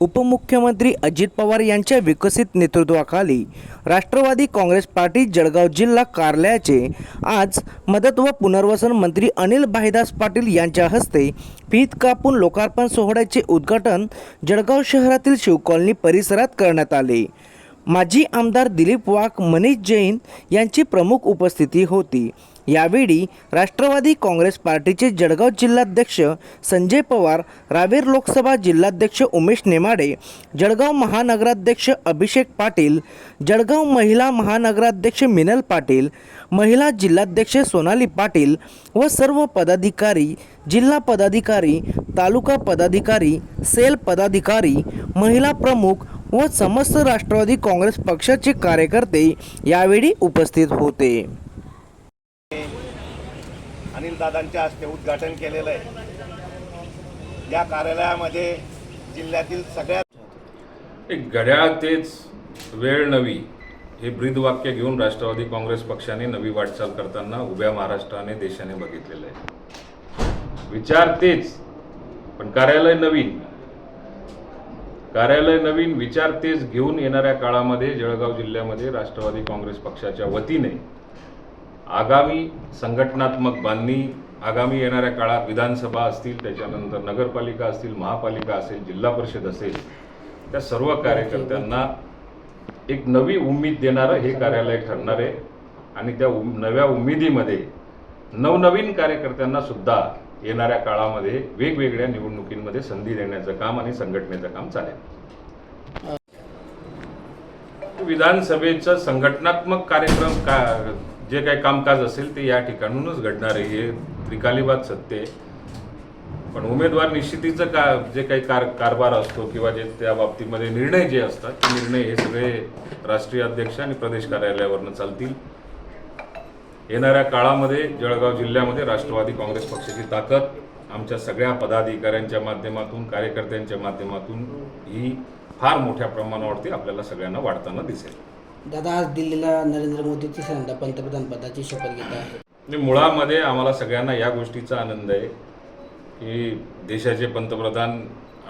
उपमुख्यमंत्री अजित पवार यांच्या विकसित नेतृत्वाखाली राष्ट्रवादी काँग्रेस पार्टी जळगाव जिल्हा कार्यालयाचे आज मदत व पुनर्वसन मंत्री अनिल भाईदास पाटील यांच्या हस्ते फीत कापून लोकार्पण सोहळ्याचे उद्घाटन जळगाव शहरातील शिवकॉलनी परिसरात करण्यात आले. माजी आमदार दिलीप वाघ मनीष जैन यांची प्रमुख उपस्थिती होती. यावेळी राष्ट्रवादी काँग्रेस पार्टीचे जळगाव जिल्हाध्यक्ष संजय पवार रावेर लोकसभा जिल्हाध्यक्ष उमेश नेमाडे जळगाव महानगराध्यक्ष अभिषेक पाटील जळगाव महिला महानगराध्यक्ष मिनल पाटील महिला जिल्हाध्यक्ष सोनाली पाटील व सर्व पदाधिकारी जिल्हा पदाधिकारी तालुका पदाधिकारी सेल पदाधिकारी महिला प्रमुख व समस्त राष्ट्रवादी काँग्रेस पक्षाचे कार्यकर्ते यावेळी उपस्थित होते. अनिल दादांच्या हस्ते उद्घाटन केलेलं आहे. या कार्यालयामध्ये जिल्ह्यातील सगळ्यात एक घड्याळ तेच वेळ नवी हे ब्रीदवाक्य घेऊन राष्ट्रवादी काँग्रेस पक्षाने नवी वाटचाल करताना उभ्या महाराष्ट्राने देशाने बघितलेलं आहे. विचार तेच पण कार्यालय नवीन. कार्यालय नवीन विचार तेच घेऊन येणाऱ्या काळामध्ये जळगाव जिल्ह्यामध्ये राष्ट्रवादी काँग्रेस पक्षाच्या वतीने आगामी संघटनात्मक बांधणी आगामी येणाऱ्या काळात विधानसभा असतील त्याच्यानंतर नगरपालिका असतील महापालिका असेल जिल्हा परिषद असेल त्या सर्व कार्यकर्त्यांना एक नवी उमेद देणारं हे कार्यालय ठरणार आहे. आणि त्या उम नव्या उमेदीमध्ये नवनवीन कार्यकर्त्यांना सुद्धा येणाऱ्या काळामध्ये वेगवेगळ्या निवडणुकींमध्ये संधी देण्याचं काम आणि संघटनेचं काम चालेल. विधानसभेचं संघटनात्मक कार्यक्रम का जे काही कामकाज असेल ते या ठिकाणूनच घडणार आहे. हे त्रिकालीबाद सत्य आहे. पण उमेदवार निश्चितीचं का जे काही कार कारभार असतो किंवा जे त्या बाबतीमध्ये निर्णय जे असतात ते निर्णय हे सगळे राष्ट्रीय अध्यक्ष आणि प्रदेश कार्यालयावरनं चालतील. येणाऱ्या काळामध्ये जळगाव जिल्ह्यामध्ये राष्ट्रवादी काँग्रेस पक्षाची ताकद आमच्या सगळ्या पदाधिकाऱ्यांच्या माध्यमातून कार्यकर्त्यांच्या माध्यमातून ही फार मोठ्या प्रमाणावरती आपल्याला सगळ्यांना वाढताना दिसेल. दादा आज दिल्लीला नरेंद्र मोदी तिसऱ्यांदा पंतप्रधान पदाची शपथ घेत आहे. आणि मुळामध्ये आम्हाला सगळ्यांना या गोष्टीचा आनंद आहे की देशाचे पंतप्रधान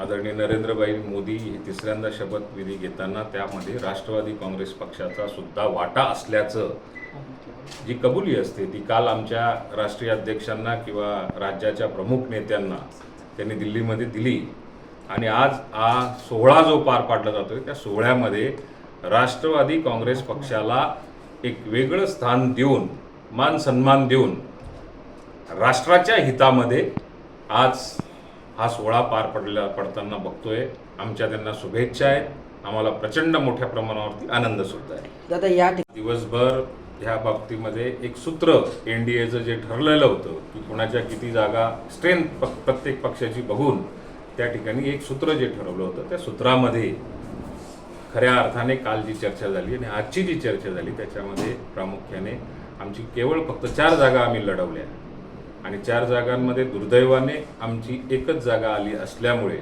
आदरणीय नरेंद्रभाई मोदी हे तिसऱ्यांदा शपथविधी घेताना त्यामध्ये राष्ट्रवादी काँग्रेस पक्षाचा सुद्धा वाटा असल्याचं जी कबुली असते ती काल आमच्या राष्ट्रीय अध्यक्षांना किंवा राज्याच्या प्रमुख नेत्यांना त्यांनी दिल्लीमध्ये दिली. आणि आज हा सोहळा जो पार पाडला जातोय त्या सोहळ्यामध्ये राष्ट्रवादी काँग्रेस पक्षाला एक वेगळं स्थान देऊन मान सन्मान देऊन राष्ट्राच्या हितामध्ये आज हा सोहळा पार पडला पडताना बघतोय. आमच्या त्यांना शुभेच्छा आहेत. आम्हाला प्रचंड मोठ्या प्रमाणावरती आनंद सुद्धा आहे. दादा या दिवसभर ह्या बाबतीमध्ये एक सूत्र एन डी एचं जे ठरलेलं होतं की कुणाच्या किती जागा स्ट्रेंथ प्रत्येक पक्षाची बघून त्या ठिकाणी एक सूत्र जे ठरवलं होतं त्या सूत्रामध्ये खऱ्या अर्थाने काल जी चर्चा झाली आणि आजची जी चर्चा झाली त्याच्यामध्ये प्रामुख्याने आमची केवळ फक्त चार जागा आम्ही लढवल्या. आणि चार जागांमध्ये दुर्दैवाने आमची एकच जागा आली असल्यामुळे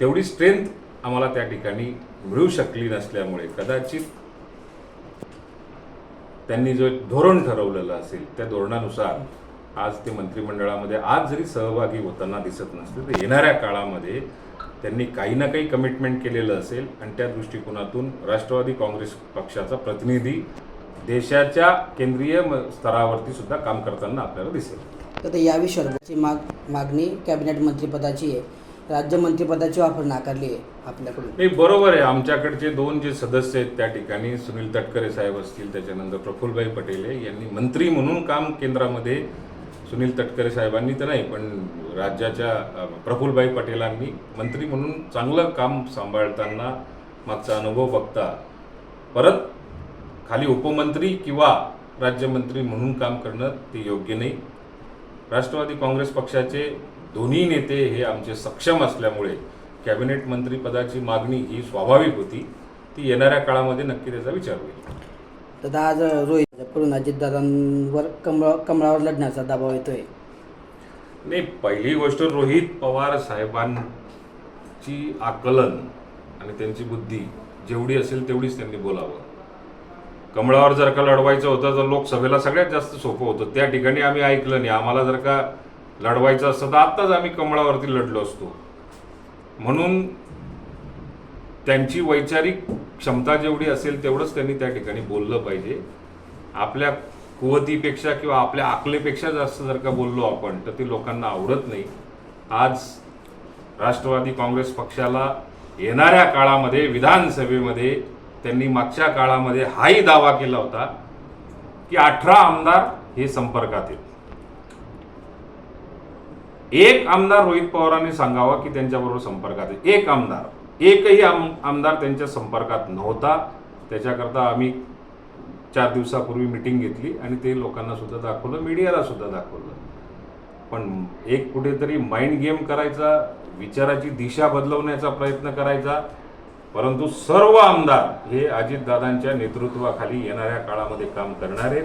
तेवढी स्ट्रेंथ आम्हाला त्या ठिकाणी मिळू शकली नसल्यामुळे कदाचित त्यांनी जो धोरण ठरवलेलं असेल त्या धोरणानुसार आज ते मंत्रिमंडळामध्ये आज जरी सहभागी होताना दिसत नसले तर येणाऱ्या काळामध्ये त्यांनी काही ना काही कमिटमेंट केलेलं असेल आणि त्या दृष्टिकोनातून राष्ट्रवादी काँग्रेस पक्षाचा प्रतिनिधी देशाच्या केंद्रीय स्तरावरती सुद्धा काम करताना आपल्याला दिसेल. दादा या विषयाची माग मागणी कॅबिनेट मंत्रिपदाची आहे. राज्य मंत्रिपदाची ऑफर नाकारली आहे आपल्याकडून. नाही बरोबर आहे. आमच्याकडचे दोन जे सदस्य आहेत त्या ठिकाणी सुनील तटकरे साहेब असतील त्याच्यानंतर प्रफुल्लभाई पटेल यांनी मंत्री म्हणून काम केंद्रामध्ये सुनील तटकरे साहेबांनी तर नाही पण राज्याच्या अ, प्रफुल्लभाई पटेलांनी मंत्री म्हणून चांगलं काम सांभाळताना मागचा अनुभव बघता परत खाली उपमंत्री किंवा राज्यमंत्री म्हणून काम करणं ते योग्य नाही. राष्ट्रवादी काँग्रेस पक्षाचे दोन्ही नेते हे आमचे सक्षम असल्यामुळे कॅबिनेट मंत्रीपदाची मागणी ही स्वाभाविक होती. ती येणाऱ्या काळामध्ये नक्की त्याचा विचार होईल. तर आज रोहित कडून अजितदादांवर कमळ कमळावर लढण्याचा दबाव येतोय. नाही पहिली गोष्ट रोहित पवार साहेबांची आकलन आणि त्यांची बुद्धी जेवढी असेल तेवढीच त्यांनी बोलावं. कमळावर जर का लढवायचं होतं तर लोकसभेला सगळ्यात जास्त सोपं होतं. त्या ठिकाणी आम्ही ऐकलं नाही. आम्हाला जर का लढवायचं असतं तर आत्ताच आम्ही कमळावरती लढलो असतो. म्हणून त्यांची वैचारिक क्षमता जेवढी असेल तेवढंच त्यांनी त्या ठिकाणी बोललं पाहिजे. आपल्या कुवतीपेक्षा किंवा आपल्या आकलेपेक्षा जास्त जर का बोललो आपण तर ते लोकांना आवडत नाही. आज राष्ट्रवादी काँग्रेस पक्षाला येणाऱ्या काळामध्ये विधानसभेमध्ये त्यांनी मागच्या काळामध्ये हाही दावा केला होता की अठरा आमदार हे संपर्कात आहेत एक आमदार रोहित पवारांनी सांगावा की त्यांच्याबरोबर संपर्कात आहे एक आमदार. एकही आम आमदार त्यांच्या संपर्कात नव्हता. त्याच्याकरता आम्ही चार दिवसापूर्वी मिटिंग घेतली आणि ते लोकांना सुद्धा दाखवलं मीडियाला सुद्धा दाखवलं. पण एक कुठेतरी माइंड गेम करायचा विचाराची दिशा बदलवण्याचा प्रयत्न करायचा. परंतु सर्व आमदार हे अजितदादांच्या नेतृत्वाखाली येणाऱ्या काळामध्ये काम करणारे.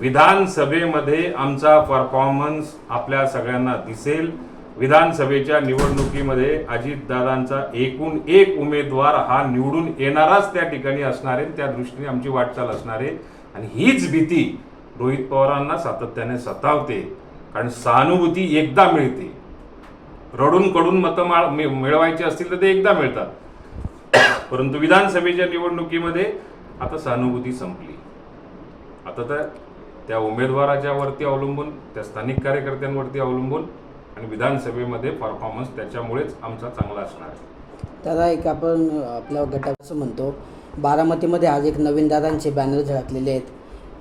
विधानसभेमध्ये आमचा परफॉर्मन्स आपल्या सगळ्यांना दिसेल. विधानसभेच्या निवडणुकीमध्ये अजितदादांचा एकूण एक उमेदवार हा निवडून येणाराच त्या ठिकाणी असणार आहे. त्या दृष्टीने आमची वाटचाल असणार आहे. आणि हीच भीती रोहित पवारांना सातत्याने सतावते. कारण सहानुभूती एकदा मिळते. रडून कडून मतं माळ मिळवायची असतील तर ते एकदा मिळतात. परंतु विधानसभेच्या निवडणुकीमध्ये आता सहानुभूती संपली. आता तर त्या उमेदवाराच्या वरती अवलंबून त्या स्थानिक कार्यकर्त्यांवरती अवलंबून आणि विधानसभेमध्ये परफॉर्मन्स त्याच्यामुळेच आमचा चांगला असणार. आहे दादा एक आपण आपल्या असं म्हणतो बारामतीमध्ये आज एक नवीन दादांचे बॅनर झळकलेले आहेत.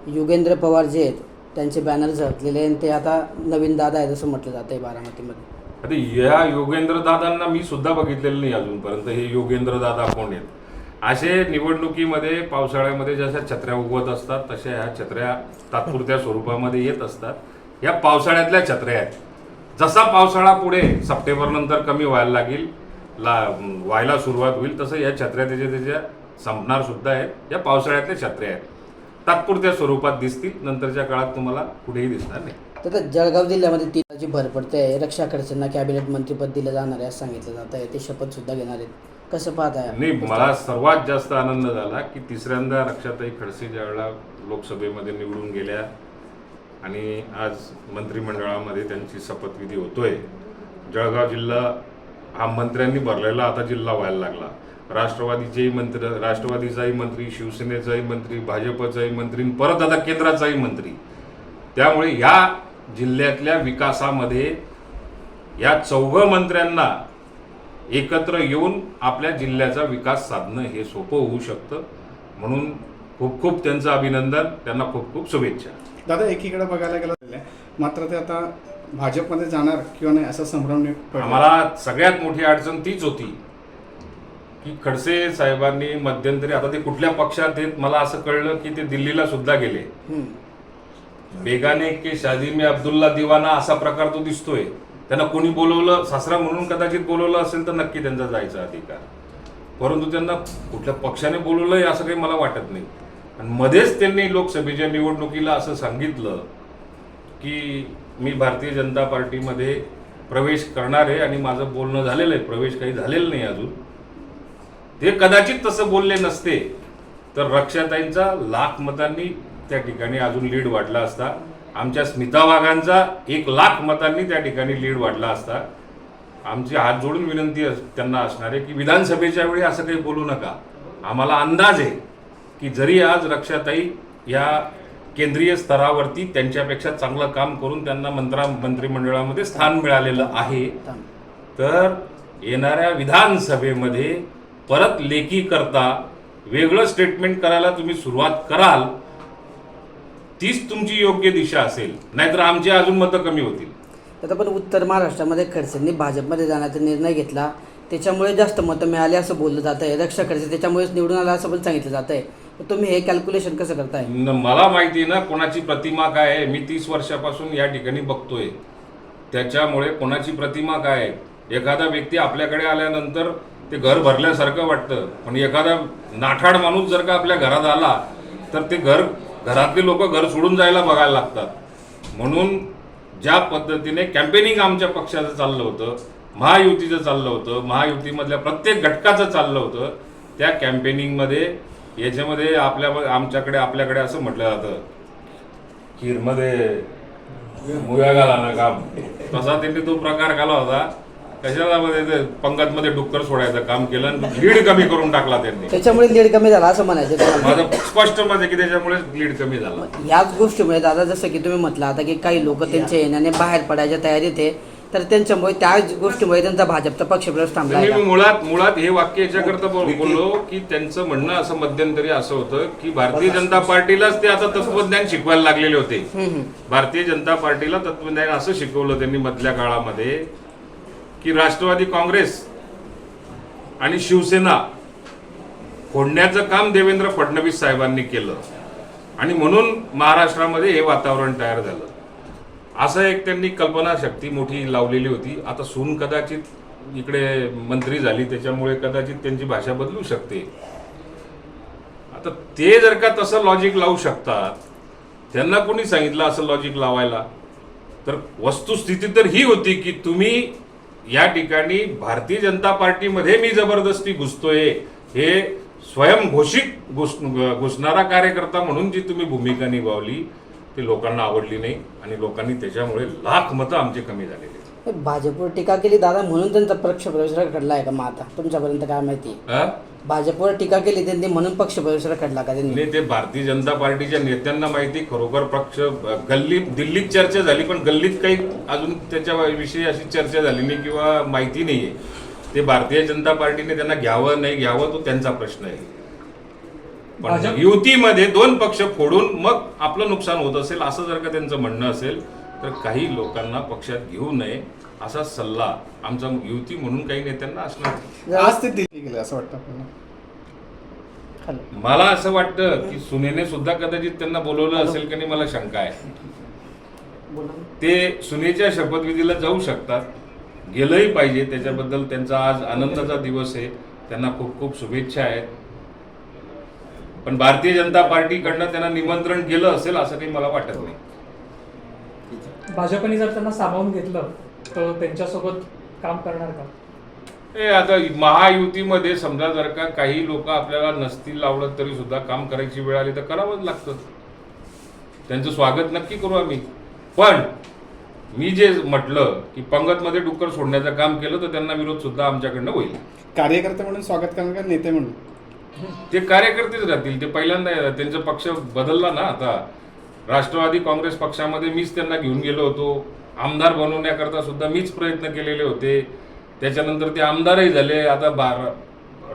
युगेंद्र पवार जे आहेत त्यांचे बॅनर झळकलेले आहेत ते आता नवीन दादा आहेत असं म्हटलं जातं आहे बारामतीमध्ये. आता या योगेंद्र दादांना मी सुद्धा बघितलेलं नाही अजूनपर्यंत. हे योगेंद्र दादा कोण आहेत? असे निवडणुकीमध्ये पावसाळ्यामध्ये जशा छत्र्या उगवत असतात तशा ह्या छत्र्या तात्पुरत्या स्वरूपामध्ये येत असतात. या पावसाळ्यातल्या छत्र्या आहेत. जसा पावसाळा पुढे सप्टेंबर नंतर कमी व्हायला लागेल ला व्हायला सुरुवात होईल तसं या छत्र्या त्याच्या त्याच्या संपणार सुद्धा आहेत. या पावसाळ्यातल्या छत्र्या आहेत. तात्पुरत्या स्वरूपात दिसतील नंतरच्या काळात तुम्हाला कुठेही दिसणार नाही. तर जळगाव जिल्ह्यामध्ये तीनाची भर पडते आहे रक्षा खडसेंना कॅबिनेट मंत्रीपद दिलं जाणार आहे असं सांगितलं जात आहे ते शपथ सुद्धा घेणार आहेत. कसं पाहत आहे नाही मला सर्वात जास्त आनंद झाला की तिसऱ्यांदा रक्षाताई खडसे ज्यावेळेला लोकसभेमध्ये निवडून गेल्या आणि आज मंत्रिमंडळामध्ये त्यांची शपथविधी होतोय. जळगाव जिल्हा हा मंत्र्यांनी भरलेला आता जिल्हा व्हायला लागला. राष्ट्रवादीचेही मंत्र राष्ट्रवादीचाही मंत्री शिवसेनेचाही मंत्री भाजपचाही मंत्री परत आता केंद्राचाही मंत्री. त्यामुळे या जिल्ह्यातल्या विकासामध्ये या चौघ मंत्र्यांना एकत्र येऊन आपल्या जिल्ह्याचा विकास साधणं हे सोपं होऊ शकतं. म्हणून खूप खूप त्यांचं अभिनंदन त्यांना खूप खूप शुभेच्छा. दादा एकीकडे बघायला गेलं मात्र ते आता भाजपमध्ये जाणार किंवा नाही असा संभ्रम. आम्हाला सगळ्यात मोठी अडचण तीच होती की खडसे साहेबांनी मध्यंतरी आता ते कुठल्या पक्षात आहेत मला असं कळलं की ते दिल्लीला सुद्धा गेले. बेगाने के शादी में अब्दुल्ला दिवाना असा प्रकार तो दिसतोय. त्यांना कोणी बोलवलं? सासरा म्हणून कदाचित बोलवलं असेल तर नक्की त्यांचा जायचा अधिकार. परंतु त्यांना कुठल्या पक्षाने बोलवलंय असं काही मला वाटत नाही. आणि मध्येच त्यांनी लोकसभेच्या निवडणुकीला असं सांगितलं की मी भारतीय जनता पार्टीमध्ये प्रवेश करणार आहे आणि माझं बोलणं झालेलं आहे. प्रवेश काही झालेलं नाही अजून. ते कदाचित तसं बोलले नसते तर रक्षाताईंचा लाख मतांनी त्या ठिकाणी अजून लीड वाढला असता. आमच्या स्मिता वाघांचा एक लाख मतांनी त्या ठिकाणी लीड वाढला असता. आमची हात जोडून विनंती अस- त्यांना असणार आहे की विधानसभेच्या वेळी असं काही बोलू नका. आम्हाला अंदाज आहे. की जरी आज रक्षाताई या केंद्रीय स्तरावरती त्यांच्यापेक्षा चांगलं काम करून त्यांना मंत्रा मंत्रिमंडळामध्ये स्थान मिळालेलं आहे तर येणाऱ्या विधानसभेमध्ये परत लेखी करता वेगळं स्टेटमेंट करायला तुम्ही सुरुवात कराल तीच तुमची योग्य दिशा असेल. नाहीतर आमची अजून मतं कमी होतील. आता पण उत्तर महाराष्ट्रामध्ये खडसेंनी भाजपमध्ये जाण्याचा निर्णय घेतला. त्याच्यामुळे जास्त मतं मिळाली असं बोललं जात आहे रक्षा खडसे त्याच्यामुळेच निवडून आला असं पण सांगितलं जात आहे तुम्ही हे कॅल्क्युलेशन कसं करताय? न- मला माहिती आहे ना कोणाची प्रतिमा काय आहे? मी तीस वर्षापासून या ठिकाणी बघतोय. त्याच्यामुळे कोणाची प्रतिमा काय आहे? एखादा व्यक्ती आपल्याकडे आल्यानंतर ते घर भरल्यासारखं वाटतं. पण एखादा नाठाड माणूस जर का आपल्या घरात आला तर ते घर घरातले लोक घर सोडून जायला बघायला लागतात. म्हणून ज्या पद्धतीने कॅम्पेनिंग आमच्या पक्षाचं चाललं होतं महायुतीचं चाललं होतं महायुतीमधल्या प्रत्येक घटकाचं चाललं होतं त्या कॅम्पेनिंगमध्ये याच्यामध्ये आपल्या आमच्याकडे आपल्याकडे असं म्हटलं जातं खीरमध्ये मुया घाला ना काम. तसा त्यांनी तो प्रकार केला होता. कशाला मध्ये ते पंगतमध्ये डुक्कर सोडायचं काम केलं आणि लीड कमी करून टाकला त्यांनी. त्याच्यामुळे लीड कमी झाला असं म्हणायचं. माझं स्पष्ट आहे की त्याच्यामुळे लीड कमी झाला. याच गोष्टीमुळे दादा जसं की तुम्ही म्हटलं आता की काही लोक त्यांच्या येण्याने बाहेर पडायच्या तयारीत आहे. तर त्यांच्यामुळे त्या गोष्टीमुळे त्यांचा भाजपचा पक्षप्रवेश थांबला आहे मी? मुळात मुळात हे वाक्य याच्याकरता बोल- बोललो की त्यांचं म्हणणं असं मध्यंतरी असं होतं की भारतीय जनता पार्टीलाच ते आता तत्वज्ञान शिकवायला लागलेले होते. भारतीय जनता पार्टीला तत्वज्ञान असं शिकवलं त्यांनी मधल्या काळामध्ये की राष्ट्रवादी काँग्रेस आणि शिवसेना फोडण्याचं काम देवेंद्र फडणवीस साहेबांनी केलं. आणि म्हणून महाराष्ट्रामध्ये हे वातावरण तयार झालं. असं एक त्यांनी कल्पनाशक्ती मोठी लावलेली होती. आता सून कदाचित इकडे मंत्री झाली त्याच्यामुळे कदाचित त्यांची भाषा बदलू शकते. आता ते जर का तसं लॉजिक लावू शकतात त्यांना कोणी सांगितलं असं लॉजिक लावायला? तर वस्तुस्थिती तर ही होती की तुम्ही या ठिकाणी भारतीय जनता पार्टीमध्ये मी जबरदस्ती घुसतोय. हे स्वयंघोषित घुस घुसणारा कार्यकर्ता म्हणून जी तुम्ही भूमिका निभावली ती लोकांना आवडली नाही आणि लोकांनी त्याच्यामुळे लाख मतं आमचे कमी झालेले आहेत. भाजपवर टीका केली दादा म्हणून त्यांचा पक्षप्रवेश रखडला आहे का मग आता? तुमच्यापर्यंत काय माहिती हा? भाजपवर टीका केली त्यांनी म्हणून पक्षप्रवेश रखडला का त्यांनी? नाही ते भारतीय जनता पार्टीच्या नेत्यांना माहिती खरोखर पक्ष गल्ली दिल्लीत चर्चा झाली पण गल्लीत काही अजून त्याच्या विषयी अशी चर्चा झाली नाही किंवा माहिती नाहीये. ते भारतीय जनता पार्टीने त्यांना घ्यावं नाही घ्यावं तो त्यांचा प्रश्न आहे. पण युतीमध्ये दोन पक्ष फोडून मग आपलं नुकसान होत असेल असं जर का त्यांचं म्हणणं असेल तर काही लोकांना पक्षात घेऊ नये असा सल्ला आमचा युती म्हणून काही नेत्यांना असणार आज ते दिल्ली गेले असं वाटतं आपल्याला. मला असं वाटतं की सुनेने सुद्धा कदाचित त्यांना बोलवलं असेल की नाही मला शंका आहे. ते सुनेच्या शपथविधीला जाऊ शकतात. गेलंही पाहिजे त्याच्याबद्दल त्यांचा आज आनंदाचा दिवस आहे. त्यांना खूप खूप शुभेच्छा आहेत. पण भारतीय जनता पार्टीकडनं त्यांना निमंत्रण केलं असेल असं काही मला वाटत नाही. भाजपने जर त्यांना सामावून घेतलं तर त्यांच्यासोबत काम करणार का? हे आता महायुतीमध्ये समजा जर का काही लोक आपल्याला नसतील आवडत तरी सुद्धा काम करायची वेळ आली तर करावंच लागतं. त्यांचं स्वागत नक्की करू आम्ही. पण मी जे म्हटलं की पंगतमध्ये डुक्कर सोडण्याचं काम केलं तर त्यांना विरोध सुद्धा आमच्याकडनं होईल. कार्यकर्ते म्हणून स्वागत करणार का नेते म्हणून? ते कार्यकर्तेच राहतील ते पहिल्यांदा त्यांचा पक्ष बदलला ना आता. राष्ट्रवादी काँग्रेस पक्षामध्ये मीच त्यांना घेऊन गेलो होतो. आमदार बनवण्याकरता सुद्धा मीच प्रयत्न केलेले होते. त्याच्यानंतर ते आमदारही झाले. आता बार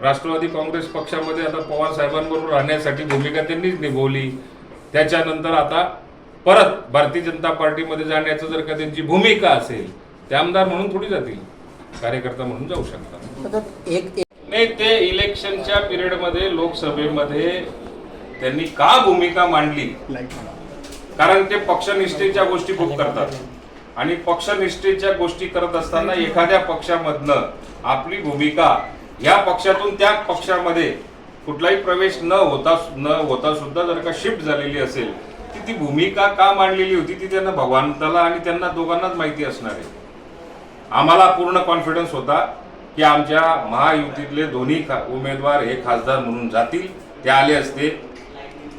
राष्ट्रवादी काँग्रेस पक्षामध्ये आता पवार साहेबांबरोबर राहण्यासाठी भूमिका त्यांनीच निभवली. त्याच्यानंतर आता परत भारतीय जनता पार्टीमध्ये जाण्याचं जर का त्यांची भूमिका असेल ते आमदार म्हणून थोडी जातील. कार्यकर्ता म्हणून जाऊ शकतात. एक- नाही ते इलेक्शनच्या पिरियडमध्ये लोकसभेमध्ये त्यांनी का भूमिका मांडली? कारण ते पक्षनिष्ठेच्या गोष्टी खूप करतात. आणि पक्षनिष्ठेच्या गोष्टी करत असताना एखाद्या पक्षामधनं आपली भूमिका या पक्षातून त्या पक्षामध्ये कुठलाही प्रवेश न होता न होता सुद्धा जर का शिफ्ट झालेली असेल ती ती भूमिका का मांडलेली होती ती त्यांना भगवंताला आणि त्यांना दोघांनाच माहिती असणार आहे. आम्हाला पूर्ण कॉन्फिडन्स होता. की आमच्या महायुतीतले दोन्ही खा उमेदवार हे खासदार म्हणून जातील. ते आले असते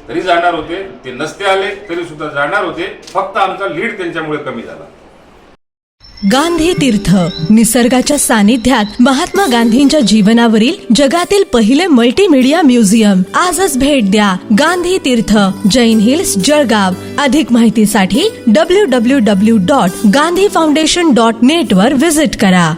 तरी जाणार होते. ते नसते आले तरी सुद्धा जाणार होते. फक्त आमचा लीड त्यांच्यामुळे कमी झाला. गांधी तीर्थ निसर्गाच्या सानिध्यात महात्मा गांधींच्या जीवनावरील जगातील पहिले मल्टीमीडिया म्युझियम आजच भेट द्या गांधी तीर्थ जैन हिल्स जळगाव. अधिक माहितीसाठी W W W dot Gandhi foundation dot net वर विजिट करा.